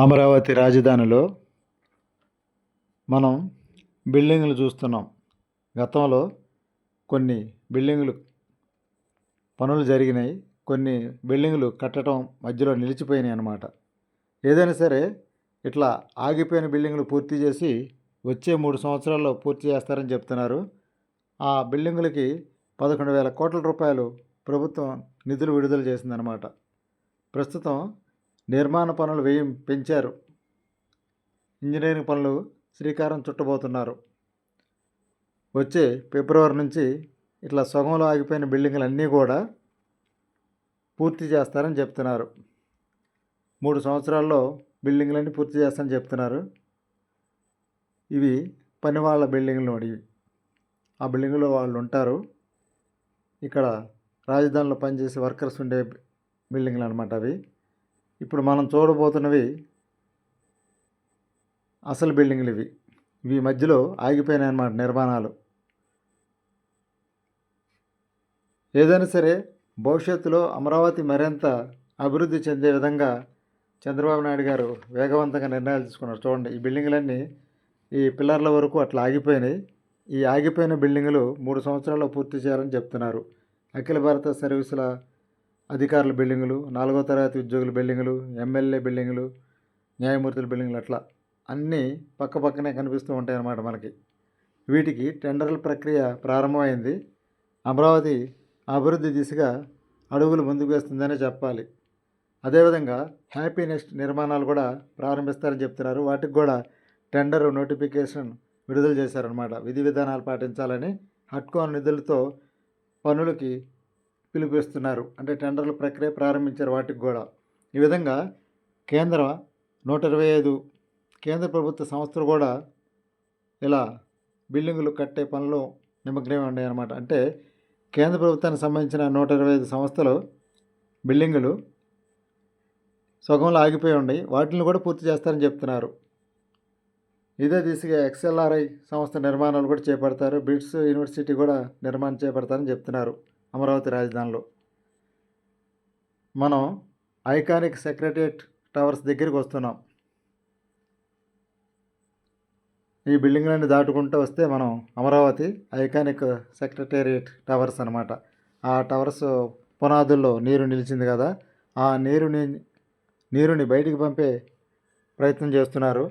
అమరావతి రాజధానిలో మనం బిల్డింగ్లు చూస్తున్నాం. గతంలో కొన్ని బిల్డింగులు పనులు జరిగినాయి. కొన్ని బిల్డింగులు కట్టడం మధ్యలో నిలిచిపోయినాయి అన్నమాట. ఏదైనా సరే ఇట్లా ఆగిపోయిన బిల్డింగులు పూర్తి చేసి వచ్చే మూడు సంవత్సరాల్లో పూర్తి చేస్తారని చెప్తున్నారు. ఆ బిల్డింగులకి పదకొండు వేల కోట్ల రూపాయలు ప్రభుత్వం నిధులు విడుదల చేసిందనమాట ప్రస్తుతం నిర్మాణ పనులు వ్యయం పెంచారు. ఇంజనీరింగ్ పనులు శ్రీకారం చుట్టబోతున్నారు. వచ్చే ఫిబ్రవరి నుంచి ఇట్లా సగంలో ఆగిపోయిన బిల్డింగ్లు అన్నీ కూడా పూర్తి చేస్తారని చెప్తున్నారు. మూడు సంవత్సరాల్లో బిల్డింగ్లన్నీ పూర్తి చేస్తారని చెప్తున్నారు. ఇవి పని వాళ్ళ బిల్డింగ్లు అడిగి. ఆ బిల్డింగ్లో వాళ్ళు ఉంటారు. ఇక్కడ రాజధానిలో పనిచేసే వర్కర్స్ ఉండే బిల్డింగ్లు అనమాట అవి. ఇప్పుడు మనం చూడబోతున్నవి అసలు బిల్డింగ్లు ఇవి. ఇవి మధ్యలో ఆగిపోయినాయి అన్నమాట నిర్మాణాలు. ఏదైనా సరే భవిష్యత్తులో అమరావతి మరింత అభివృద్ధి చెందే విధంగా చంద్రబాబు నాయుడు గారు వేగవంతంగా నిర్ణయాలు తీసుకున్నారు. చూడండి ఈ బిల్డింగ్లన్నీ ఈ పిల్లర్ల వరకు అట్లా ఆగిపోయినాయి. ఈ ఆగిపోయిన బిల్డింగులు మూడు సంవత్సరాల్లో పూర్తి చేయాలని చెప్తున్నారు. అఖిల భారత సర్వీసుల అధికారుల బిల్డింగులు నాలుగో తరగతి ఉద్యోగుల బిల్డింగులు ఎమ్మెల్యే బిల్డింగులు న్యాయమూర్తుల బిల్డింగులు అట్లా అన్నీ పక్క పక్కనే కనిపిస్తూ ఉంటాయి అన్నమాట మనకి. వీటికి టెండర్ల ప్రక్రియ ప్రారంభమైంది. అమరావతి అభివృద్ధి దిశగా అడుగులు ముందుకు వేస్తుందనే చెప్పాలి. అదేవిధంగా హ్యాపీ నెక్స్ట్ నిర్మాణాలు కూడా ప్రారంభిస్తారని చెప్తున్నారు. వాటికి కూడా టెండర్ నోటిఫికేషన్ విడుదల చేశారనమాట విధి విధానాలు పాటించాలని హట్కోన్ నిధులతో పనులకి పిలిపిస్తున్నారు. అంటే టెండర్ల ప్రక్రియ ప్రారంభించారు వాటికి కూడా. ఈ విధంగా కేంద్ర నూట ఇరవై ఐదు కేంద్ర ప్రభుత్వ సంస్థలు కూడా ఇలా బిల్డింగులు కట్టే పనిలో నిమగ్నమై ఉన్నాయి అన్నమాట అంటే కేంద్ర ప్రభుత్వానికి సంబంధించిన నూట ఇరవై ఐదు సంస్థలు బిల్డింగులు సగంలో ఆగిపోయి ఉన్నాయి. వాటిని కూడా పూర్తి చేస్తారని చెప్తున్నారు. ఇదే దిశగా ఎక్స్ఎల్ఆర్ఐ సంస్థ నిర్మాణాలు కూడా చేపడతారు. బిట్స్ యూనివర్సిటీ కూడా నిర్మాణం చేపడతారని చెప్తున్నారు. అమరావతి రాజధానిలో. మనం ఐకానిక్ సెక్రటేట్ టవర్స్ దగ్గరికి వస్తున్నాం. ఈ బిల్డింగ్లన్నీ దాటుకుంటూ వస్తే మనం అమరావతి ఐకానిక్ సెక్రటేరియట్ టవర్స్ అనమాట ఆ టవర్స్ పునాదుల్లో నీరు నిలిచింది కదా ఆ నీరుని నీరుని బయటికి పంపే ప్రయత్నం చేస్తున్నారు.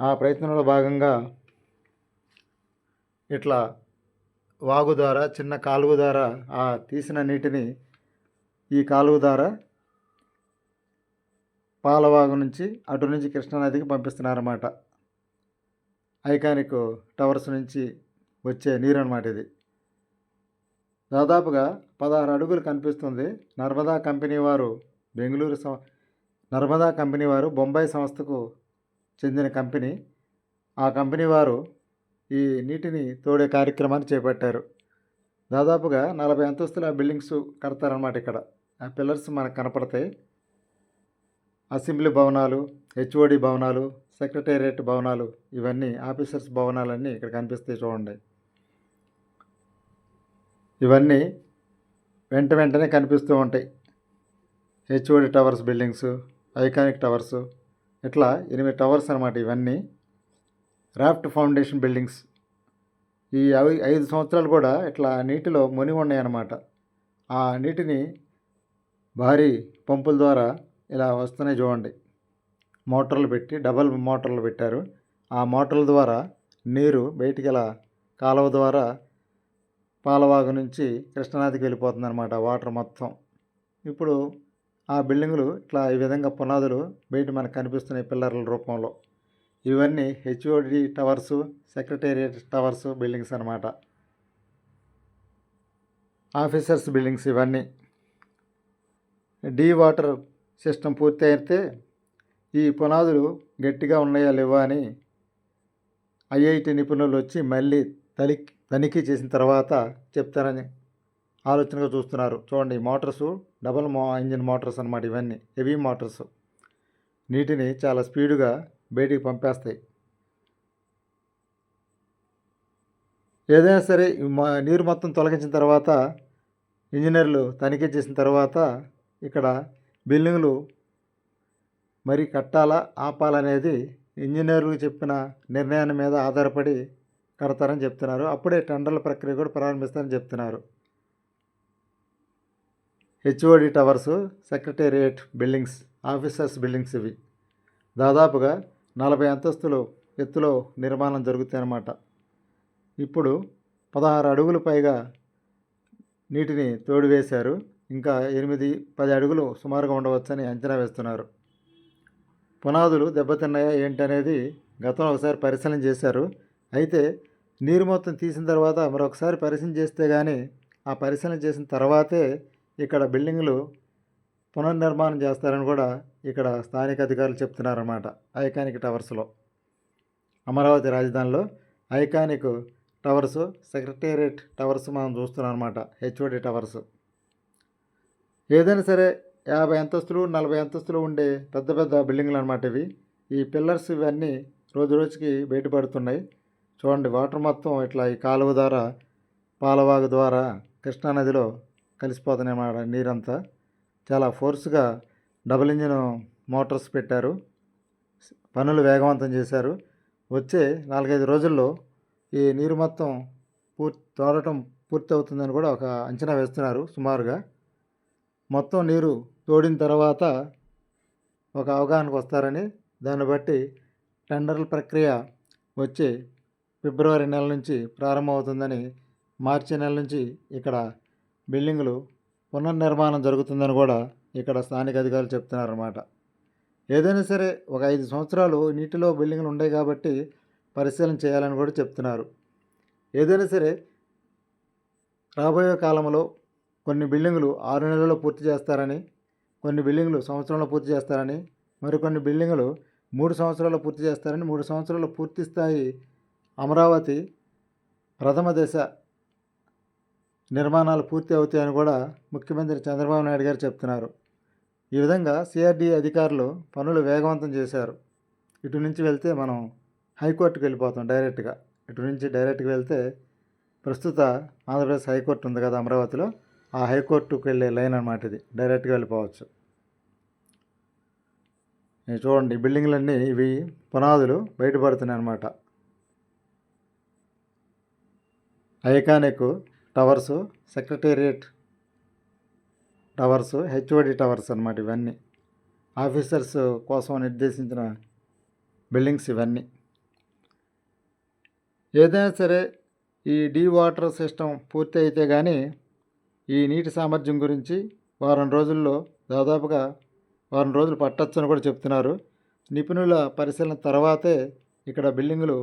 ఆ ప్రయత్నంలో భాగంగా ఇట్లా వాగు ద్వారా చిన్న కాలువ ద్వారా ఆ తీసిన నీటిని ఈ కాలువ ద్వారా పాలవాగు నుంచి అటు నుంచి కృష్ణానదికి పంపిస్తున్నారన్నమాట. ఐకానిక్ టవర్స్ నుంచి వచ్చే నీరు అనమాట ఇది. దాదాపుగా పదహారు అడుగులు కనిపిస్తుంది. నర్మదా కంపెనీ వారు బెంగళూరు సం నర్మదా కంపెనీ వారు బొంబాయి సంస్థకు చెందిన కంపెనీ. ఆ కంపెనీ వారు ఈ నీటిని తోడే కార్యక్రమాన్ని చేపట్టారు. దాదాపుగా నలభై అంతస్తుల బిల్డింగ్స్ కడతారనమాట ఇక్కడ. ఆ పిల్లర్స్ మనకు కనపడతాయి. అసెంబ్లీ భవనాలు హెచ్ఓడి భవనాలు సెక్రటేరియట్ భవనాలు ఇవన్నీ ఆఫీసర్స్ భవనాలన్నీ ఇక్కడ కనిపిస్తాయి చూడండి. ఇవన్నీ వెంట వెంటనే కనిపిస్తూ ఉంటాయి. HOD towers buildings iconic towers ఇట్లా ఎనిమిది టవర్స్ అనమాట ఇవన్నీ. Raft foundation buildings. ఈ ఐదు సంవత్సరాలు కూడా ఇట్లా నీటిలో మునిగి ఉన్నాయన్నమాట. ఆ నీటిని భారీ పంపుల ద్వారా ఇలా వస్తున్నాయి చూడండి. మోటార్లు పెట్టి డబల్ మోటార్లు పెట్టారు. ఆ మోటార్ల ద్వారా నీరు బయటికి ఇలా కాలువ ద్వారా పాలవాగు నుంచి కృష్ణానదికి వెళ్ళిపోతుందన్నమాట వాటర్ మొత్తం. ఇప్పుడు ఆ బిల్డింగులు ఇట్లా ఈ విధంగా పునాదులు బయట మనకు కనిపిస్తున్నాయి పిల్లర్ల రూపంలో. ఇవన్నీ HOD towers secretariat towers buildings అనమాట ఆఫీసర్స్ బిల్డింగ్స్ ఇవన్నీ. డీ వాటర్ సిస్టమ్ పూర్తి అయితే ఈ పునాదులు గట్టిగా ఉన్నాయా లేవా అని ఐఐటి నిపుణులు వచ్చి మళ్ళీ తలి తనిఖీ చేసిన తర్వాత చెప్తారని ఆలోచనగా చూస్తున్నారు. చూడండి మోటార్సు డబల్ మో ఇంజిన్ మోటార్స్ అనమాట ఇవన్నీ. Heavy motors. నీటిని చాలా స్పీడ్గా బయటికి పంపేస్తాయి. ఏదైనా సరే నీరు మొత్తం తొలగించిన తర్వాత ఇంజనీర్లు తనిఖీ చేసిన తర్వాత ఇక్కడ బిల్డింగ్లు మరి కట్టాలా ఆపాలనేది ఇంజనీర్లు చెప్పిన నిర్ణయాన్ని మీద ఆధారపడి కడతారని చెప్తున్నారు. అప్పుడే టెండర్ల ప్రక్రియ కూడా ప్రారంభిస్తారని చెప్తున్నారు. HOD towers secretariat buildings officers buildings ఇవి. దాదాపుగా నలభై అంతస్తులు ఎత్తులో నిర్మాణం జరుగుతాయన్నమాట. ఇప్పుడు పదహారు అడుగులు పైగా నీటిని తోడివేశారు. ఇంకా ఎనిమిది పది అడుగులు సుమారుగా ఉండవచ్చని అంచనా వేస్తున్నారు. పునాదులు దెబ్బతిన్నాయా ఏంటనేది గతంలో ఒకసారి పరిశీలన చేశారు. అయితే నీరు మొత్తం తీసిన తర్వాత మరొకసారి పరిశీలన చేస్తే కానీ ఆ పరిశీలన చేసిన తర్వాతే ఇక్కడ బిల్డింగ్లు పునర్నిర్మాణం చేస్తారని కూడా ఇక్కడ స్థానిక అధికారులు చెప్తున్నారన్నమాట. ఐకానిక్ టవర్స్లో. అమరావతి రాజధానిలో ఐకానిక్ టవర్స్ సెక్రటేరియట్ టవర్స్ మనం చూస్తున్నాం అనమాట హెచ్ఓడి టవర్స్. ఏదైనా సరే యాభై అంతస్తులు నలభై అంతస్తులు ఉండే పెద్ద పెద్ద బిల్డింగ్లు అనమాట ఇవి. ఈ పిల్లర్స్ ఇవన్నీ రోజు రోజుకి బయటపడుతున్నాయి. చూడండి వాటర్ మొత్తం ఇట్లా ఈ కాలువ ద్వారా పాలవాగు ద్వారా కృష్ణానదిలో కలిసిపోతున్నాయి అన్నమాట నీరంతా. చాలా ఫోర్స్గా డబుల్ ఇంజిన్ మోటార్స్ పెట్టారు. పనులు వేగవంతం చేశారు. వచ్చే నాలుగైదు రోజుల్లో ఈ నీరు మొత్తం పూర్తి తోడటం పూర్తి అవుతుందని కూడా ఒక అంచనా వేస్తున్నారు సుమారుగా. మొత్తం నీరు తోడిన తర్వాత ఒక అవగాహనకు వస్తారని దాన్ని బట్టి టెండర్ల ప్రక్రియ వచ్చి ఫిబ్రవరి నెల నుంచి ప్రారంభమవుతుందని మార్చి నెల నుంచి ఇక్కడ బిల్డింగులు పునర్నిర్మాణం జరుగుతుందని కూడా ఇక్కడ స్థానిక అధికారులు చెప్తున్నారన్నమాట. ఏదైనా సరే ఒక ఐదు సంవత్సరాలు నీటిలో బిల్డింగ్లు ఉన్నాయి కాబట్టి పరిశీలన చేయాలని కూడా చెప్తున్నారు. ఏదైనా సరే రాబోయే కాలంలో కొన్ని బిల్డింగులు ఆరు నెలల్లో పూర్తి చేస్తారని కొన్ని బిల్డింగులు సంవత్సరంలో పూర్తి చేస్తారని మరికొన్ని బిల్డింగులు మూడు సంవత్సరాల్లో పూర్తి చేస్తారని మూడు సంవత్సరాల్లో పూర్తి స్థాయి అమరావతి ప్రథమ దశ నిర్మాణాలు పూర్తి అవుతాయని కూడా ముఖ్యమంత్రి చంద్రబాబు నాయుడు గారు చెప్తున్నారు. ఈ విధంగా సిఆర్డీ అధికారులు పనులు వేగవంతం చేశారు. ఇటు నుంచి వెళ్తే మనం హైకోర్టుకు వెళ్ళిపోతాం డైరెక్ట్గా. ఇటు నుంచి డైరెక్ట్గా వెళ్తే ప్రస్తుత ఆంధ్రప్రదేశ్ హైకోర్టు ఉంది కదా అమరావతిలో ఆ హైకోర్టుకు వెళ్ళే లైన్ అనమాట ఇది. డైరెక్ట్గా వెళ్ళిపోవచ్చు. చూడండి ఈ బిల్డింగ్లన్నీ ఇవి పునాదులు బయటపడుతున్నాయి అన్నమాట. Iconic towers secretariat towers HOD towers అనమాట ఇవన్నీ. ఆఫీసర్స్ కోసం నిర్దేశించిన బిల్డింగ్స్ ఇవన్నీ. ఏదైనా సరే ఈ డీ వాటర్ సిస్టమ్ పూర్తి అయితే కానీ ఈ నీటి సామర్థ్యం గురించి వారం రోజుల్లో దాదాపుగా వారం రోజులు పట్టొచ్చని కూడా చెప్తున్నారు. నిపుణుల పరిశీలన తర్వాతే ఇక్కడ బిల్డింగులు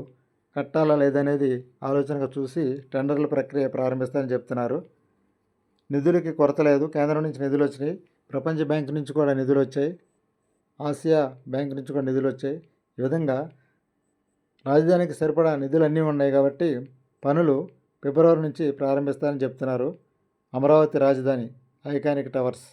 కట్టాలా లేదనేది ఆలోచనగా చూసి టెండర్ల ప్రక్రియ ప్రారంభిస్తారని చెప్తున్నారు. నిధులకి కొరత లేదు. కేంద్రం నుంచి నిధులు వచ్చినాయి. ప్రపంచ బ్యాంక్ నుంచి కూడా నిధులు వచ్చాయి. ఆసియా బ్యాంక్ నుంచి కూడా నిధులు వచ్చాయి. ఈ విధంగా రాజధానికి సరిపడా నిధులు అన్నీ ఉన్నాయి కాబట్టి పనులు ఫిబ్రవరి నుంచి ప్రారంభిస్తారని చెప్తున్నారు. అమరావతి రాజధాని ఐకానిక్ టవర్స్.